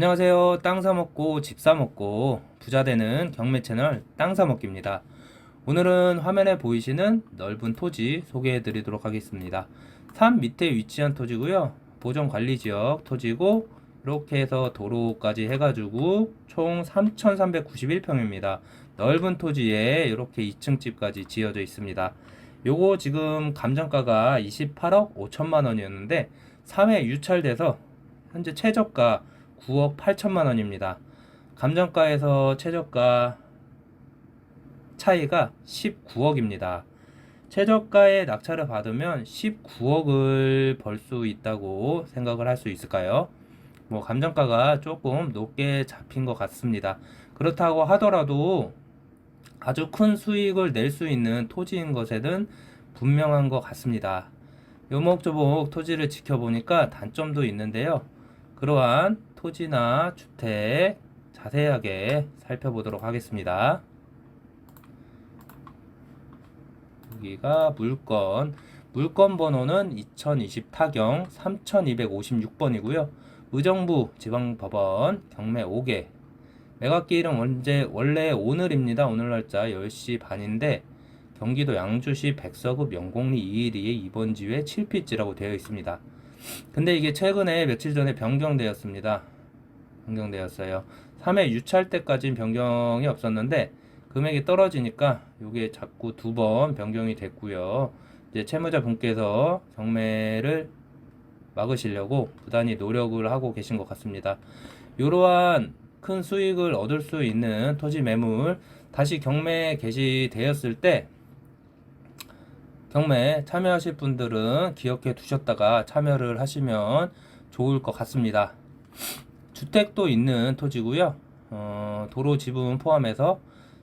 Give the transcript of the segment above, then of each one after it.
안녕하세요. 땅 사먹고 집 사먹고 부자 되는 경매 채널 땅 사먹기입니다. 오늘은 화면에 보이시는 넓은 토지 소개해 드리도록 하겠습니다. 산 밑에 위치한 토지고요. 보전 관리 지역 토지고 이렇게 해서 도로까지 해가지고 총 3,391평입니다. 넓은 토지에 이렇게 2층 집까지 지어져 있습니다. 요거 지금 감정가가 28억 5천만 원이었는데 3회 유찰돼서 현재 최저가 9억 8천만 원입니다. 감정가에서 최저가 차이가 19억입니다. 최저가의 낙찰을 받으면 19억을 벌 수 있다고 생각을 할 수 있을까요? 뭐 감정가가 조금 높게 잡힌 것 같습니다. 그렇다고 하더라도 아주 큰 수익을 낼 수 있는 토지인 것에는 분명한 것 같습니다. 요목조목 토지를 지켜보니까 단점도 있는데요. 그러한 토지나 주택 자세하게 살펴보도록 하겠습니다. 여기가 물건. 물건 번호는 2020 타경 3256번이고요. 의정부 지방법원 경매 5개. 매각기일은 원제, 원래 오늘입니다. 오늘 날짜 10시 반인데 경기도 양주시 백서구 명곡리 212의 2번 지회 7피지라고 되어 있습니다. 근데 이게 최근에 며칠 전에 변경되었습니다. 변경되었어요. 3회 유찰 때까지는 변경이 없었는데 금액이 떨어지니까 이게 자꾸 두 번 변경이 됐고요. 이제 채무자 분께서 경매를 막으시려고 부단히 노력을 하고 계신 것 같습니다. 이러한 큰 수익을 얻을 수 있는 토지 매물 다시 경매 개시되었을 때 경매 참여하실 분들은 기억해 두셨다가 참여를 하시면 좋을 것 같습니다. 주택도 있는 토지고요. 어, 도로 지분 포함해서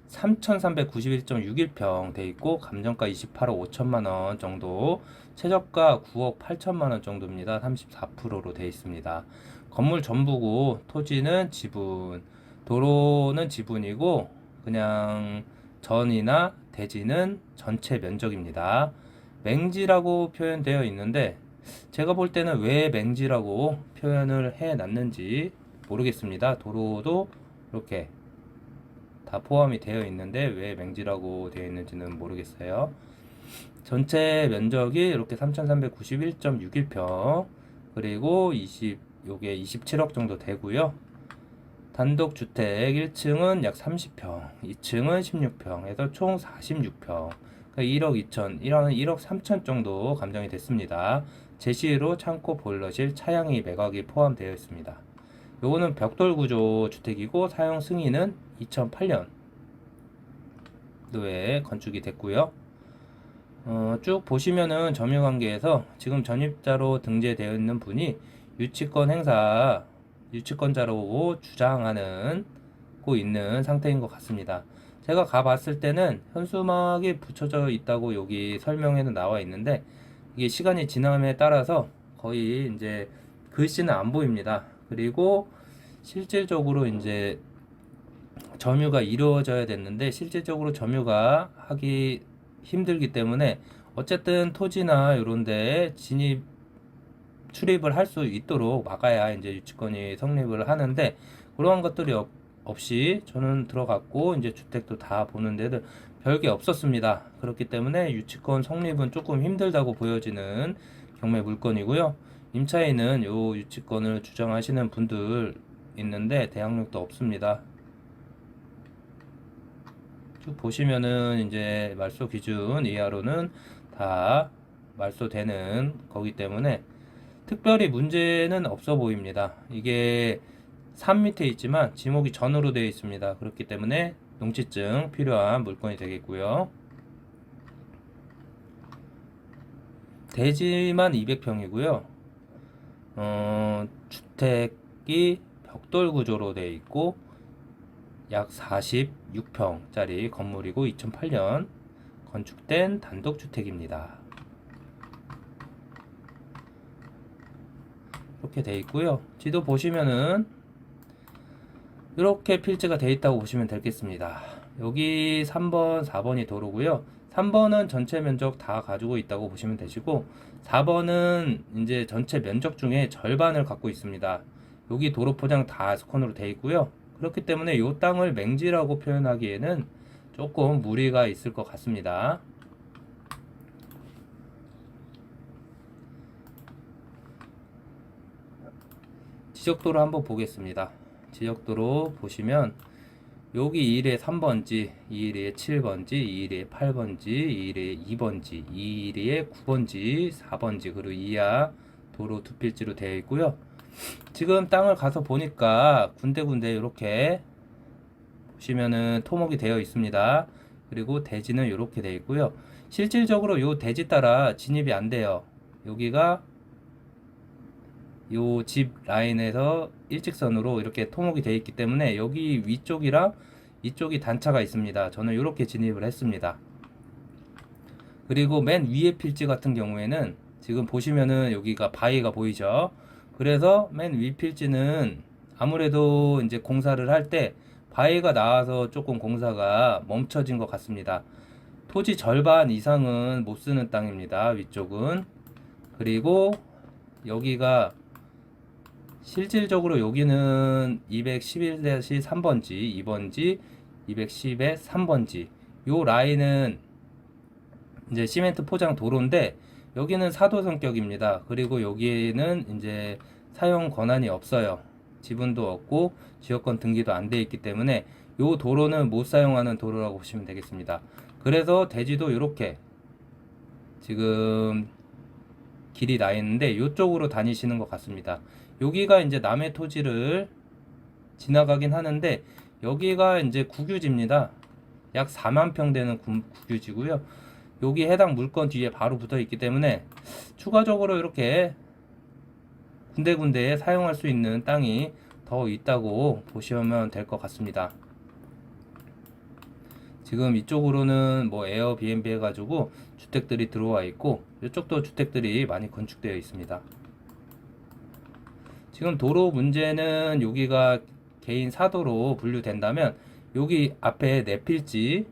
3,391.61평 돼 있고 감정가 28억 5천만 원 정도, 최저가 9억 8천만 원 정도입니다. 34%로 돼 있습니다. 건물 전부고 토지는 지분, 도로는 지분이고 그냥 전이나 대지는 전체 면적입니다. 맹지라고 표현되어 있는데 제가 볼 때는 왜 맹지라고 표현을 해 놨는지 모르겠습니다. 도로도 이렇게 다 포함이 되어 있는데 왜 맹지라고 되어 있는지는 모르겠어요. 전체 면적이 이렇게 3,391.61평 그리고 20 요게 27억 정도 되고요. 단독 주택 1층은 약 30평, 2층은 16평 해서 총 46평. 그러니까 1억 2천, 1억 1억 3천 정도 감정이 됐습니다. 제시로 창고 보일러실 차양이 매각이 포함되어 있습니다. 요거는 벽돌 구조 주택이고 사용 승인은 2008년 도에 건축이 됐고요. 어, 쭉 보시면은 점유 관계에서 지금 전입자로 등재되어 있는 분이 유치권 행사 유치권자로 주장하는 고 있는 상태인 것 같습니다. 제가 가봤을 때는 현수막이 붙여져 있다고 여기 설명에는 나와 있는데 이게 시간이 지남에 따라서 거의 이제 글씨는 안 보입니다. 그리고 실질적으로 이제 점유가 이루어져야 됐는데 실질적으로 점유가 하기 힘들기 때문에 어쨌든 토지나 이런 데 진입 출입을 할 수 있도록 막아야 이제 유치권이 성립을 하는데 그러한 것들이 없, 없이 저는 들어갔고 이제 주택도 다 보는데도 별게 없었습니다. 그렇기 때문에 유치권 성립은 조금 힘들다고 보여지는 경매 물건이고요. 임차인은 요 유치권을 주장하시는 분들 있는데 대항력도 없습니다. 쭉 보시면은 이제 말소 기준 이하로는 다 말소되는 거기 때문에 특별히 문제는 없어 보입니다. 이게 산 밑에 있지만 지목이 전으로 되어 있습니다. 그렇기 때문에 농지증 필요한 물건이 되겠고요. 대지만 200평이고요. 어, 주택이 벽돌 구조로 되어 있고 약 46평짜리 건물이고 2008년 건축된 단독주택입니다. 이렇게 돼 있고요. 지도 보시면은 이렇게 필지가 돼 있다고 보시면 되겠습니다. 여기 3번, 4번이 도로고요. 3번은 전체 면적 다 가지고 있다고 보시면 되시고 4번은 이제 전체 면적 중에 절반을 갖고 있습니다. 여기 도로 포장 다 스콘으로 돼 있고요. 그렇기 때문에 이 땅을 맹지라고 표현하기에는 조금 무리가 있을 것 같습니다. 지적도로 한번 보겠습니다. 지적도로 보시면 여기 1에 3번지, 2일에 7번지, 2일에 8번지, 2일에 2번지, 2일에 9번지, 4번지, 그리고 이하 도로 두 필지로 되어 있고요. 지금 땅을 가서 보니까 군데군데 이렇게 보시면은 토목이 되어 있습니다. 그리고 대지는 이렇게 되어 있고요. 실질적으로 요 대지 따라 진입이 안 돼요. 여기가 요 집 라인에서 일직선으로 이렇게 토목이 되어 있기 때문에 여기 위쪽이랑 이쪽이 단차가 있습니다. 저는 이렇게 진입을 했습니다. 그리고 맨 위에 필지 같은 경우에는 지금 보시면은 여기가 바위가 보이죠. 그래서 맨 위 필지는 아무래도 이제 공사를 할 때 바위가 나와서 조금 공사가 멈춰진 것 같습니다. 토지 절반 이상은 못 쓰는 땅입니다. 위쪽은. 그리고 여기가 실질적으로 여기는 211-3번지, 2번지, 210의 3번지. 요 라인은 이제 시멘트 포장 도로인데 여기는 사도 성격입니다. 그리고 여기에는 이제 사용 권한이 없어요. 지분도 없고 지역권 등기도 안 돼 있기 때문에 요 도로는 못 사용하는 도로라고 보시면 되겠습니다. 그래서 대지도 이렇게 지금 길이 나 있는데 이쪽으로 다니시는 것 같습니다. 여기가 이제 남의 토지를 지나가긴 하는데 여기가 이제 국유지입니다. 약 4만 평 되는 구- 국유지고요. 여기 해당 물건 뒤에 바로 붙어 있기 때문에 추가적으로 이렇게 군데군데에 사용할 수 있는 땅이 더 있다고 보시면 될 것 같습니다. 지금 이쪽으로는 뭐 에어비앤비 해가지고 주택들이 들어와 있고 이쪽도 주택들이 많이 건축되어 있습니다. 지금 도로 문제는 여기가 개인 사도로 분류된다면 여기 앞에 내필지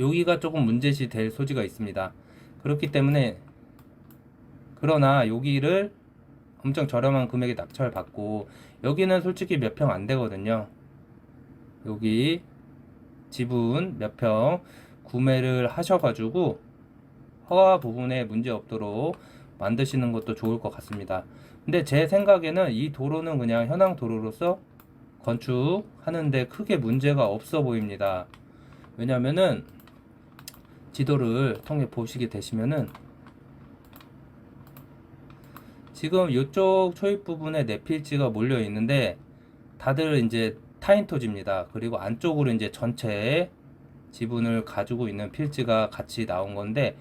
여기가 조금 문제시 될 소지가 있습니다. 그렇기 때문에 그러나 여기를 엄청 저렴한 금액에 낙찰 받고 여기는 솔직히 몇 평 안 되거든요. 여기 지분 몇 평 구매를 하셔가지고 허가 부분에 문제 없도록 만드시는 것도 좋을 것 같습니다. 근데 제 생각에는 이 도로는 그냥 현황 도로로서 건축하는데 크게 문제가 없어 보입니다. 왜냐면은 지도를 통해 보시게 되시면은 지금 이쪽 초입 부분에 내필지가 몰려 있는데 다들 이제 타인 토지입니다. 그리고 안쪽으로 이제 전체 지분을 가지고 있는 필지가 같이 나온 건데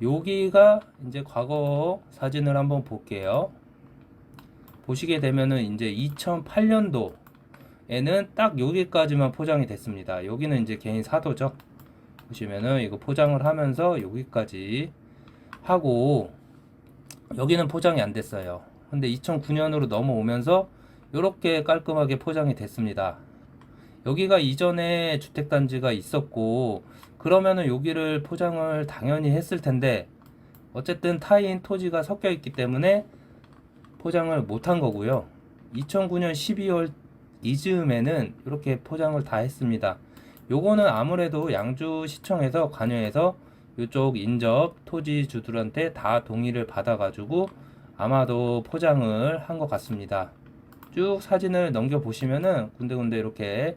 여기가 이제 과거 사진을 한번 볼게요. 보시게 되면은 이제 2008년도에는 딱 여기까지만 포장이 됐습니다. 여기는 이제 개인 사도죠. 보시면은 이거 포장을 하면서 여기까지 하고 여기는 포장이 안 됐어요. 근데 2009년으로 넘어오면서 이렇게 깔끔하게 포장이 됐습니다. 여기가 이전에 주택단지가 있었고 그러면은 여기를 포장을 당연히 했을 텐데 어쨌든 타인 토지가 섞여 있기 때문에 포장을 못한 거고요. 2009년 12월 이즈음에는 이렇게 포장을 다 했습니다. 요거는 아무래도 양주시청에서 관여해서 이쪽 인접 토지주들한테 다 동의를 받아가지고 아마도 포장을 한 것 같습니다. 쭉 사진을 넘겨 보시면은 군데군데 이렇게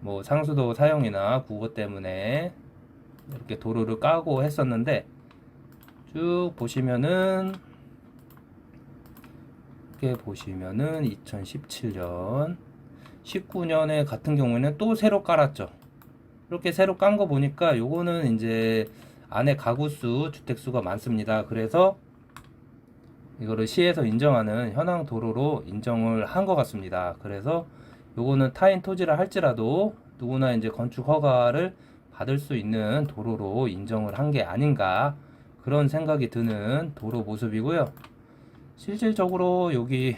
뭐 상수도 사용이나 국어 때문에 이렇게 도로를 까고 했었는데 쭉 보시면은 이렇게 보시면은 2017년 19년에 같은 경우에는 또 새로 깔았죠. 이렇게 새로 깐 거 보니까 요거는 이제 안에 가구수 주택수가 많습니다. 그래서 이거를 시에서 인정하는 현황 도로로 인정을 한 것 같습니다. 그래서 요거는 타인 토지라 할지라도 누구나 이제 건축 허가를 받을 수 있는 도로로 인정을 한 게 아닌가 그런 생각이 드는 도로 모습이고요. 실질적으로 여기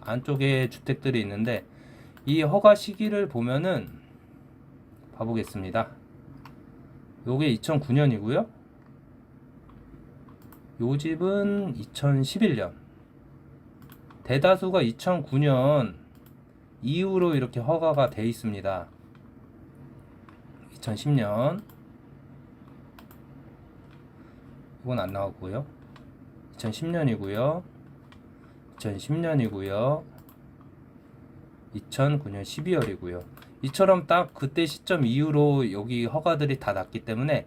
안쪽에 주택들이 있는데 이 허가 시기를 보면은 봐보겠습니다. 요게 2009년이고요. 요 집은 2011년 대다수가 2009년 이후로 이렇게 허가가 돼 있습니다. 2010년 이건 안 나왔고요. 2010년이고요. 2010년이고요. 2009년 12월이고요. 이처럼 딱 그때 시점 이후로 여기 허가들이 다 났기 때문에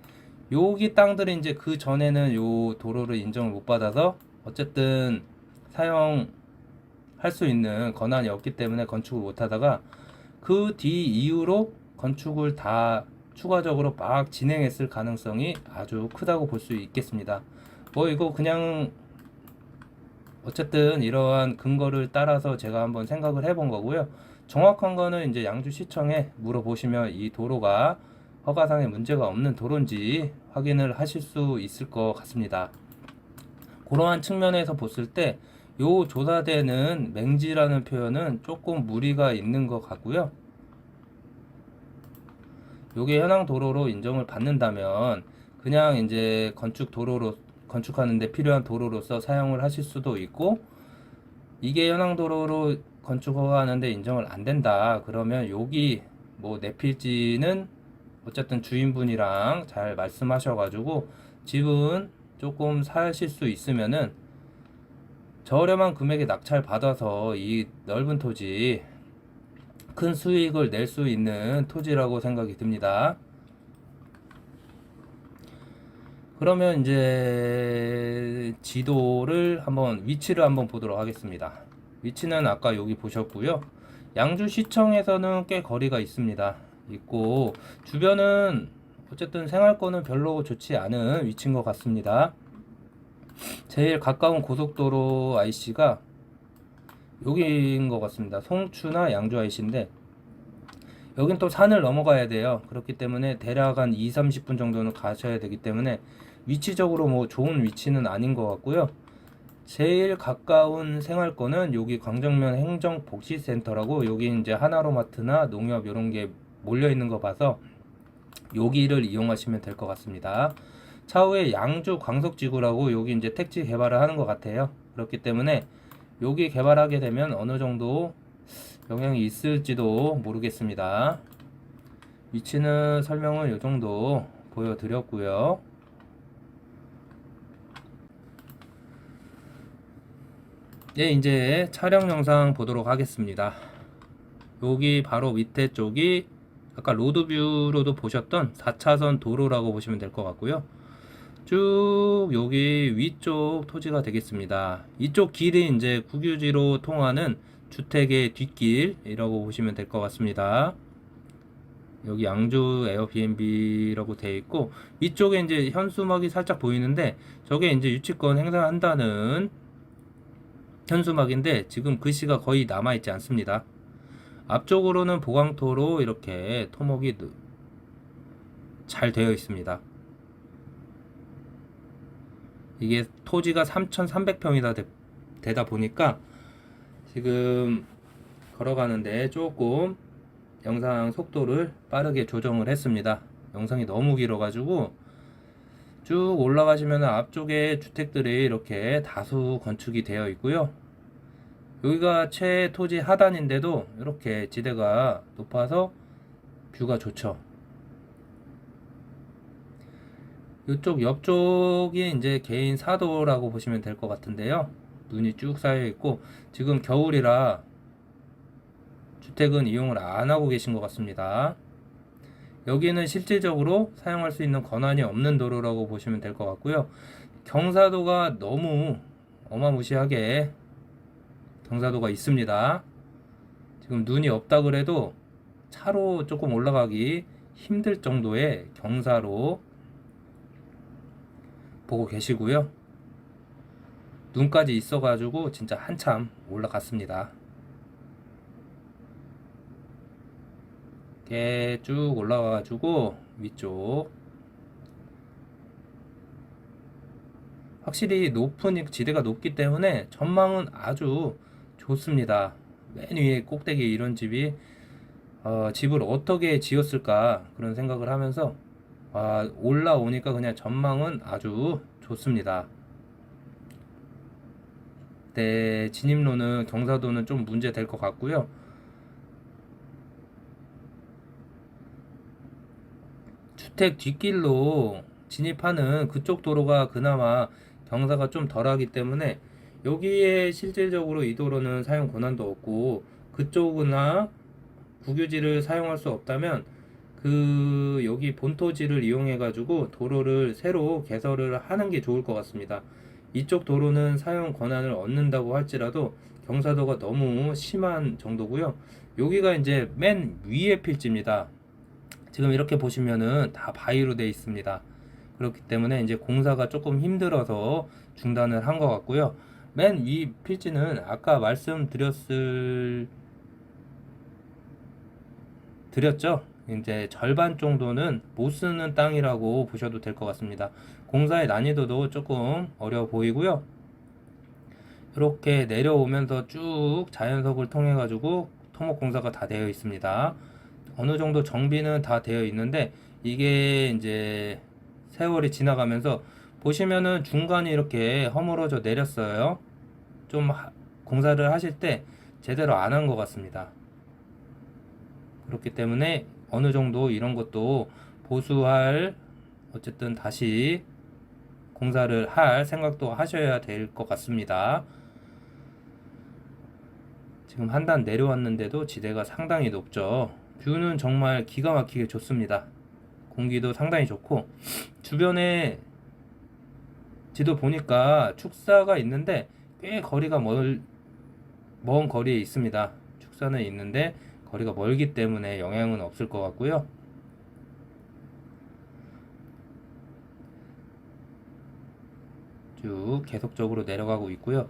여기 땅들이 이제 그 전에는 요 도로를 인정을 못 받아서 어쨌든 사용할 수 있는 권한이 없기 때문에 건축을 못 하다가 그 뒤 이후로 건축을 다 추가적으로 막 진행했을 가능성이 아주 크다고 볼 수 있겠습니다. 뭐 이거 그냥 어쨌든 이러한 근거를 따라서 제가 한번 생각을 해본 거고요. 정확한 거는 이제 양주시청에 물어보시면 이 도로가 허가상에 문제가 없는 도로인지 확인을 하실 수 있을 것 같습니다. 그러한 측면에서 봤을 때 요 조사대는 맹지라는 표현은 조금 무리가 있는 것 같고요. 요게 현황 도로로 인정을 받는다면 그냥 이제 건축 도로로 건축하는데 필요한 도로로서 사용을 하실 수도 있고 이게 현황 도로로 건축 허가하는데 인정을 안 된다 그러면 여기 뭐 내 필지는 어쨌든 주인분이랑 잘 말씀하셔가지고 집은 조금 사실 수 있으면은 저렴한 금액에 낙찰 받아서 이 넓은 토지 큰 수익을 낼 수 있는 토지라고 생각이 듭니다. 그러면 이제 지도를 한번 위치를 한번 보도록 하겠습니다. 위치는 아까 여기 보셨고요. 양주시청에서는 꽤 거리가 있습니다. 있고 주변은 어쨌든 생활권은 별로 좋지 않은 위치인 것 같습니다. 제일 가까운 고속도로 IC가 여기인 것 같습니다. 송추나 양주 IC인데 여긴 또 산을 넘어가야 돼요. 그렇기 때문에 대략 한 2, 30분 정도는 가셔야 되기 때문에 위치적으로 뭐 좋은 위치는 아닌 것 같고요. 제일 가까운 생활권은 여기 광정면 행정복지센터라고 여기 이제 하나로마트나 농협 이런 게 몰려 있는 거 봐서 여기를 이용하시면 될 것 같습니다. 차후에 양주 광석지구라고 여기 이제 택지 개발을 하는 것 같아요. 그렇기 때문에 여기 개발하게 되면 어느 정도 영향이 있을지도 모르겠습니다. 위치는 설명을 이 정도 보여드렸고요. 예, 이제 촬영 영상 보도록 하겠습니다. 여기 바로 밑에 쪽이 아까 로드뷰로도 보셨던 4차선 도로라고 보시면 될 것 같고요. 쭉 여기 위쪽 토지가 되겠습니다. 이쪽 길이 이제 국유지로 통하는 주택의 뒷길이라고 보시면 될 것 같습니다. 여기 양주 에어비앤비라고 되어 있고 위쪽에 이제 현수막이 살짝 보이는데 저게 이제 유치권 행사한다는 현수막인데 지금 글씨가 거의 남아 있지 않습니다. 앞쪽으로는 보강토로 이렇게 토목이 잘 되어 있습니다. 이게 토지가 3,300평이다 되다 보니까 지금 걸어가는데 조금 영상 속도를 빠르게 조정을 했습니다. 영상이 너무 길어가지고 쭉 올라가시면 앞쪽에 주택들이 이렇게 다수 건축이 되어 있고요. 여기가 최 토지 하단인데도 이렇게 지대가 높아서 뷰가 좋죠. 이쪽 옆쪽이 이제 개인 사도라고 보시면 될 것 같은데요. 눈이 쭉 쌓여 있고 지금 겨울이라 주택은 이용을 안 하고 계신 것 같습니다. 여기는 실질적으로 사용할 수 있는 권한이 없는 도로라고 보시면 될 것 같고요. 경사도가 너무 어마무시하게 경사도가 있습니다. 지금 눈이 없다 그래도 차로 조금 올라가기 힘들 정도의 경사로 보고 계시고요. 눈까지 있어가지고 진짜 한참 올라갔습니다. 이렇게 쭉 올라가가지고 위쪽 확실히 높은 지대가 높기 때문에 전망은 아주 좋습니다. 맨 위에 꼭대기 이런 집이 어, 집을 어떻게 지었을까 그런 생각을 하면서 아, 올라오니까 그냥 전망은 아주 좋습니다. 때 진입로는 경사도는 좀 문제 될 것 같고요. 주택 뒷길로 진입하는 그쪽 도로가 그나마 경사가 좀 덜하기 때문에 여기에 실질적으로 이 도로는 사용 권한도 없고 그쪽이나 국유지를 사용할 수 없다면 그 여기 본토지를 이용해 가지고 도로를 새로 개설을 하는 게 좋을 것 같습니다. 이쪽 도로는 사용 권한을 얻는다고 할지라도 경사도가 너무 심한 정도고요. 여기가 이제 맨 위에 필지입니다. 지금 이렇게 보시면은 다 바위로 되어 있습니다. 그렇기 때문에 이제 공사가 조금 힘들어서 중단을 한 것 같고요. 맨 위 필지는 아까 말씀드렸을 드렸죠. 이제 절반 정도는 못 쓰는 땅이라고 보셔도 될 것 같습니다. 공사의 난이도도 조금 어려워 보이고요. 이렇게 내려오면서 쭉 자연석을 통해 가지고 토목 공사가 다 되어 있습니다. 어느 정도 정비는 다 되어 있는데 이게 이제 세월이 지나가면서 보시면은 중간에 이렇게 허물어져 내렸어요. 좀 하- 공사를 하실 때 제대로 안 한 것 같습니다. 그렇기 때문에 어느 정도 이런 것도 보수할 어쨌든 다시 공사를 할 생각도 하셔야 될 것 같습니다. 지금 한 단 내려왔는데도 지대가 상당히 높죠. 뷰는 정말 기가 막히게 좋습니다. 공기도 상당히 좋고 주변에 지도 보니까 축사가 있는데 꽤 거리가 멀, 먼 거리에 있습니다. 축사는 있는데 거리가 멀기 때문에 영향은 없을 것 같고요. 쭉 계속적으로 내려가고 있고요.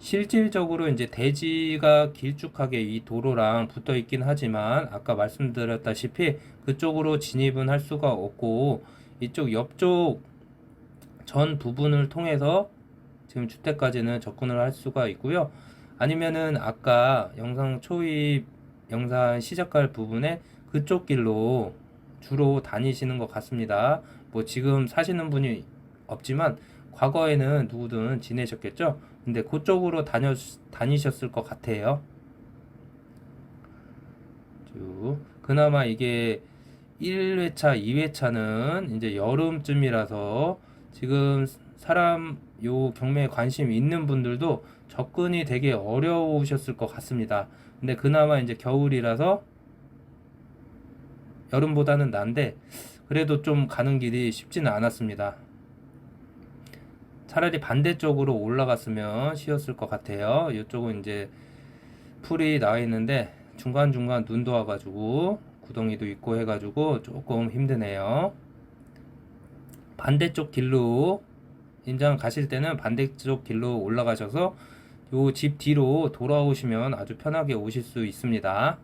실질적으로 이제 대지가 길쭉하게 이 도로랑 붙어 있긴 하지만 아까 말씀드렸다시피 그쪽으로 진입은 할 수가 없고 이쪽 옆쪽 전 부분을 통해서 지금 주택까지는 접근을 할 수가 있고요. 아니면은 아까 영상 초입 영상 시작할 부분에 그쪽 길로 주로 다니시는 것 같습니다. 뭐 지금 사시는 분이 없지만 과거에는 누구든 지내셨겠죠? 근데 그쪽으로 다녀, 다니셨을 것 같아요. 쭉. 그나마 이게 1회차, 2회차는 이제 여름쯤이라서 지금 사람 요 경매에 관심 있는 분들도 접근이 되게 어려우셨을 것 같습니다. 근데 그나마 이제 겨울이라서 여름보다는 난데 그래도 좀 가는 길이 쉽지는 않았습니다. 차라리 반대쪽으로 올라갔으면 쉬웠을 것 같아요. 이쪽은 이제 풀이 나와 있는데 중간중간 눈도 와가지고 구덩이도 있고 해가지고 조금 힘드네요. 반대쪽 길로 인장 가실 때는 반대쪽 길로 올라가셔서 요 집 뒤로 돌아오시면 아주 편하게 오실 수 있습니다.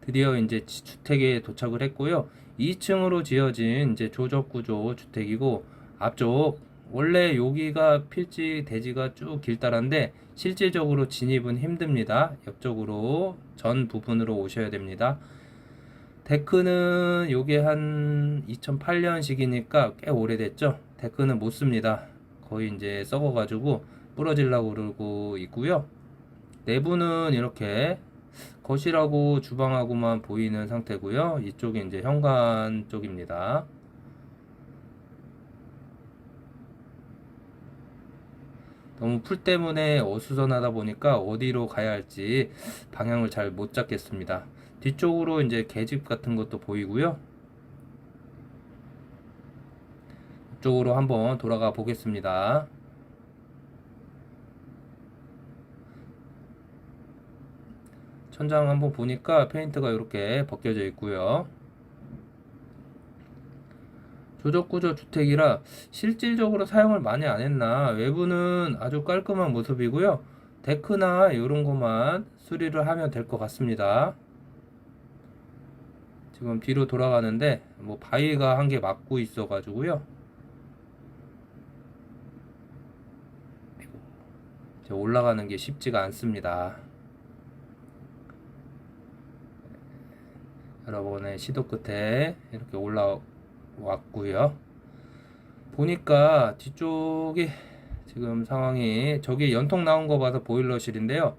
드디어 이제 지- 주택에 도착을 했고요. 2층으로 지어진 이제 조적 구조 주택이고 앞쪽 원래 여기가 필지 대지가 쭉 길다란데 실질적으로 진입은 힘듭니다. 옆쪽으로 전 부분으로 오셔야 됩니다. 데크는 요게 한 2008년식이니까 꽤 오래됐죠. 데크는 못 씁니다. 거의 이제 썩어가지고 부러질라고 그러고 있고요. 내부는 이렇게 거실하고 주방하고만 보이는 상태고요. 이쪽이 이제 현관 쪽입니다. 너무 풀 때문에 어수선하다 보니까 어디로 가야 할지 방향을 잘 못 잡겠습니다. 뒤쪽으로 이제 계집 같은 것도 보이고요. 이쪽으로 한번 돌아가 보겠습니다. 천장 한번 보니까 페인트가 이렇게 벗겨져 있고요. 조적구조 주택이라 실질적으로 사용을 많이 안 했나 외부는 아주 깔끔한 모습이고요. 데크나 이런 것만 수리를 하면 될 것 같습니다. 지금 뒤로 돌아가는데 뭐 바위가 한 개 막고 있어 가지고요. 올라가는 게 쉽지가 않습니다. 여러 번의 시도 끝에 이렇게 올라왔고요. 보니까 뒤쪽이 지금 상황이 저기 연통 나온 거 봐서 보일러실인데요.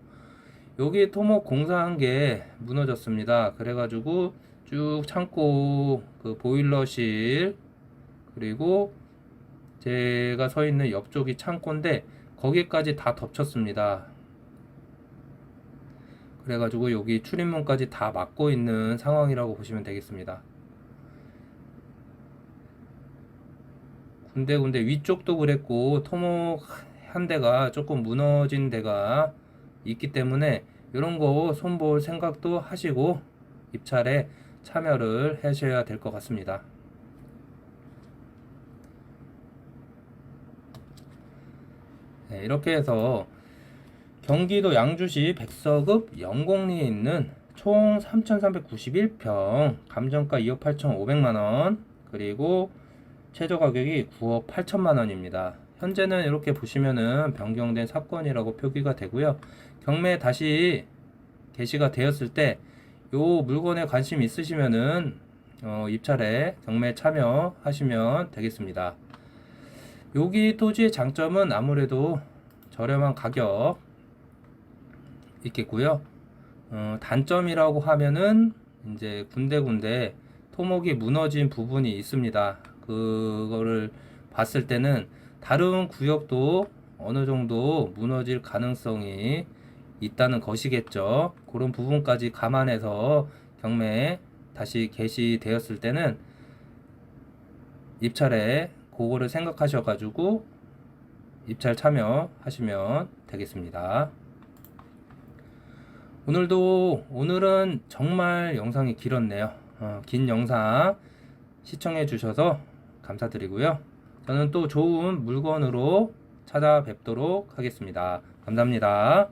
여기 토목 공사한 게 무너졌습니다. 그래가지고 쭉 창고 그 보일러실 그리고 제가 서 있는 옆쪽이 창고인데 거기까지 다 덮쳤습니다. 그래가지고 여기 출입문까지 다 막고 있는 상황이라고 보시면 되겠습니다. 군데군데 위쪽도 그랬고 토목 한 대가 조금 무너진 데가 있기 때문에 이런 거 손볼 생각도 하시고 입찰에 참여를 하셔야 될 것 같습니다. 네, 이렇게 해서 경기도 양주시 백서급 영곡리에 있는 총 3,391평 감정가 2억 8,500만원 그리고 최저 가격이 9억 8천만 원입니다. 현재는 이렇게 보시면은 변경된 사건이라고 표기가 되고요. 경매 다시 게시가 되었을 때요 물건에 관심 있으시면은 어, 입찰에 경매 참여하시면 되겠습니다. 여기 토지의 장점은 아무래도 저렴한 가격 있겠고요. 어, 단점이라고 하면은 이제 군데군데 토목이 무너진 부분이 있습니다. 그거를 봤을 때는 다른 구역도 어느 정도 무너질 가능성이 있다는 것이겠죠. 그런 부분까지 감안해서 경매에 다시 게시되었을 때는 입찰에 그거를 생각하셔가지고 입찰 참여하시면 되겠습니다. 오늘도 오늘은 정말 영상이 길었네요. 어, 긴 영상 시청해 주셔서 감사드리고요. 저는 또 좋은 물건으로 찾아뵙도록 하겠습니다. 감사합니다.